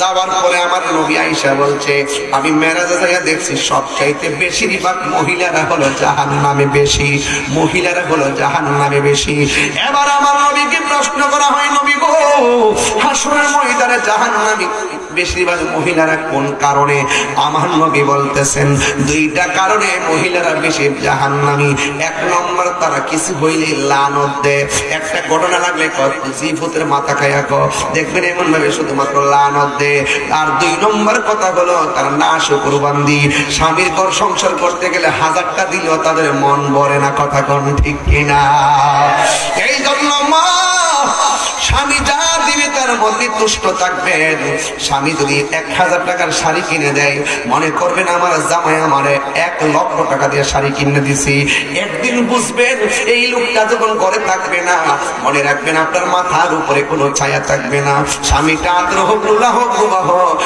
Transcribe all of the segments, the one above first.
যাওয়ার পরে আমার নবী আইসা বলছে, আমি মেরাজে যাইয়া দেখছি সব চাইতে বেশিরভাগ মহিলারা হলো জাহান নামে বেশি, মহিলারা হলো জাহান নামে বেশি। এবার আমার নবীকে প্রশ্ন করা হয়, নবী গো, হাসরের ময়দানে জাহান নামে বেশিরভাগ মহিলারা কোন কারণে? আমার নবী বলতেছেন, দুইটা কারণে মহিলারা বেশি জাহান নামি এক নম্বর, তারা কিছু হইলে লানত দেয়। একটা ঘটনা লাগলে জিভূতের মাথা খাইয়া ক দেখবেন এমন ভাবে শুধুমাত্র লানত দেয়। আর দুই নম্বর কথা হলো, তারা না শুকুরবান্দি স্বামীর কর সংসার করতে গেলে হাজারটা দিলেও তাদের মন ভরে না, কথা কন ঠিক কিনা? এই দিবে তুষ্ট থাকবেন। স্বামী যদি এক হাজার টাকার শাড়ি কিনে দেয়, মনে করবেন আমার জামাই আমারে এক লক্ষ টাকা দিয়ে শাড়ি কিনে দিছি। একদিন বুঝবেন, এই লোকটা যখন ঘরে থাকবে না, মনে রাখবেন আপনার মাথার উপরে কোনো ছায়া থাকবে না। স্বামীটা আদ্র হোক রুলা হোক রুবা হোক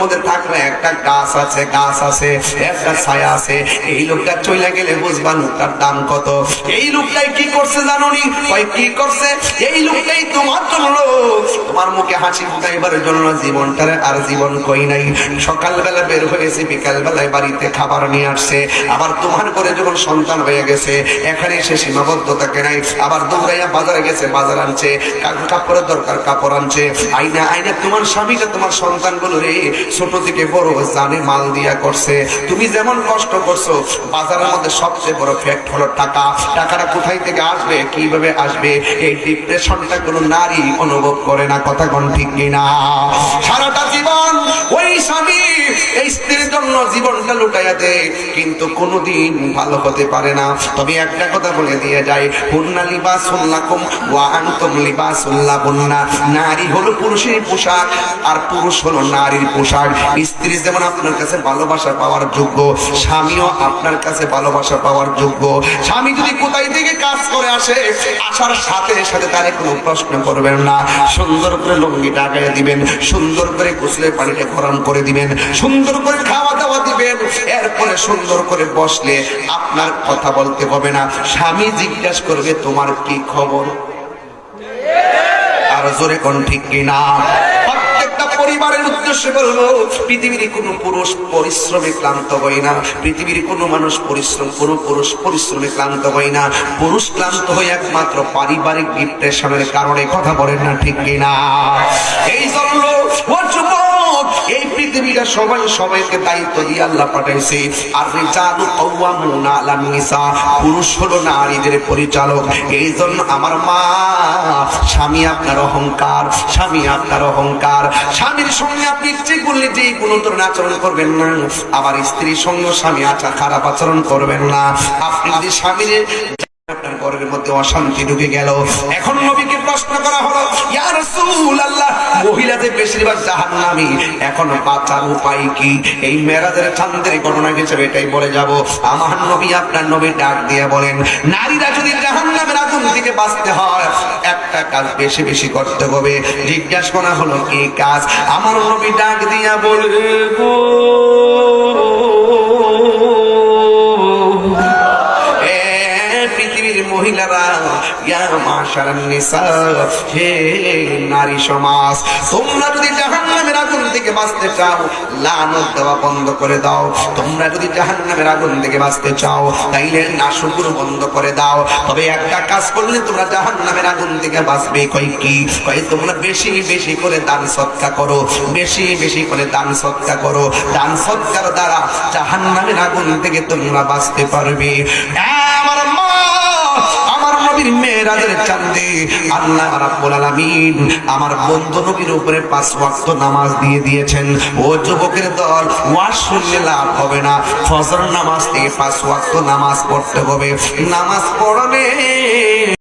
মধ্যে থাকলে একটা গাছ আছে গাছ আছে, একটা ছায়া আছে। এই লোকটা চলে গেলে বুঝবা লোকটার দাম কত। এই লোকটাই কি করছে জানুনি? কয়, কি করছে? এই লোকটাই তোমার জন্য। তোমার মুখে হাসি ফুটাইবার জন্য জীবনটারে আর জীবন কই নাই। সকালবেলা বের হয়েছে বিকাল বেলায় বাড়িতে খাবার নিয়ে আসছে। আবার তোমার করে যখন সন্তান হয়ে গেছে, এখানে সে সীমাবদ্ধতাকে নাই? আবার দৌড়াইয়া বাজারে গেছে, বাজার আনছে কাপড়ের দরকার, কাপড় আনছে। আইনা আইনা, তোমার স্বামীটা তোমার সন্তানগুলো রে, ছোট থেকে বড় জানে, মাল দিয়া করছে। তুমি যেমন কষ্ট করছ, বাজারের মধ্যে সবচেয়ে বড় ফ্যাক্ট হলো টাকা। টাকাটা কোথায় থেকে আসবে, কীভাবে আসবে? এই ডিপ্রেশনটা কোনো নারী অনুভব করে না কথা কোন ঠিক কিনা? সারাটা জীবন ওই স্বামী জীবনটা লুটাইয়া দেয় কিন্তু কোনোদিন ভালো হতে পারে না। তবে একটা কথা বলে দিয়ে যায় হুন্না লিবাসুল্লাহুন্না নারী হলো পুরুষের পোশাক আর পুরুষ হলো নারীর পোশাক। স্ত্রী যেমন আপনার কাছে ভালোবাসা পাওয়ার যোগ্য, স্বামীও আপনার কাছে ভালোবাসা পাওয়ার যোগ্য। স্বামী যদি কোথায় থেকে কাজ করে আসে, আসার সাথে সাথে তারে কোনো প্রশ্ন করবেন না। সুন্দর করে লুঙ্গিটা আগায় দিবেন, সুন্দর করে গোসলের পানিটা গরম করে দিবেন, সুন্দর করে খাওয়া দাওয়া দিবেন এরপরে সুন্দর করে বসলে আপনার কথা বলতে হবে না। স্বামী জিজ্ঞাসা করবে, তোমার কি খবর? আর জোরে কোন ঠিক কিনা পরিবারের ক্লান্ত হয় না। পৃথিবীর কোনো মানুষ পরিশ্রম কোনো পুরুষ পরিশ্রমে ক্লান্ত হয় না। পুরুষ ক্লান্ত হয়ে একমাত্র পারিবারিক ডিপ্রেশনের কারণে, কথা বলেন না ঠিক কিনা এই জন্য সবাই সবাইকে দায়িত্ব দিয়ে আল্লাহ পাঠাইছে আর রিজালু কাওয়ামুনা আলান নিসা পুরুষ হলো নারীদের পরিচালক। এই জন্য আমার মা, স্বামী আপনার অহংকার, স্বামী আপনার অহংকার। স্বামীর সঙ্গে আপনি ইচ্ছে করলে যে কোনো ধরনের আচরণ করবেন না, আবার স্ত্রীর সঙ্গে স্বামী আচার খারাপ আচরণ করবেন না। আপনি যদি স্বামীর ঘরের মধ্যে অশান্তি ঢুকে গেল। এখন নবীকে প্রশ্ন করা হলো, ইয়া রাসূলুল্লাহ, মহিলাদের বেশিরভাগ জাহান্নামী। এখন বাঁচার উপায় কি? এই মেরাজের চাঁদের ঘটনা হিসেবে এটাই বলে যাব। আমার নবী আপনার নবী ডাক দিয়ে বলেন, নারীরা যদি জাহান্নামের আগুন থেকে বাঁচতে হয়, একটা কাজ বেশি বেশি করতে হবে। জিজ্ঞাসা করা হলো, কি কাজ? আমার নবী ডাক দিয়া বলব নিসা, হে কাজ করলে তোমরা জাহান্নামের আগুন থেকে বাঁচবে। কই কি? তোমরা বেশি বেশি করে দান সৎকা করো, বেশি বেশি করে দান সৎকা করো। দান সৎকার দ্বারা জাহান্নামের আগুন থেকে তোমরা বাঁচতে পারবে। নবীর চান্দে আল্লাহ রাব্বুল আলামিন আমার বন্ধু নবীর উপরে পাঁচ ওয়াক্ত নামাজ দিয়ে দিয়েছেন। ও যুবকের দল, ওয়াজ শুনলে লাভ হবে না। ফজর নামাজ দিয়ে পাঁচ ওয়াক্ত নামাজ পড়তে হবে। নামাজ পড়লে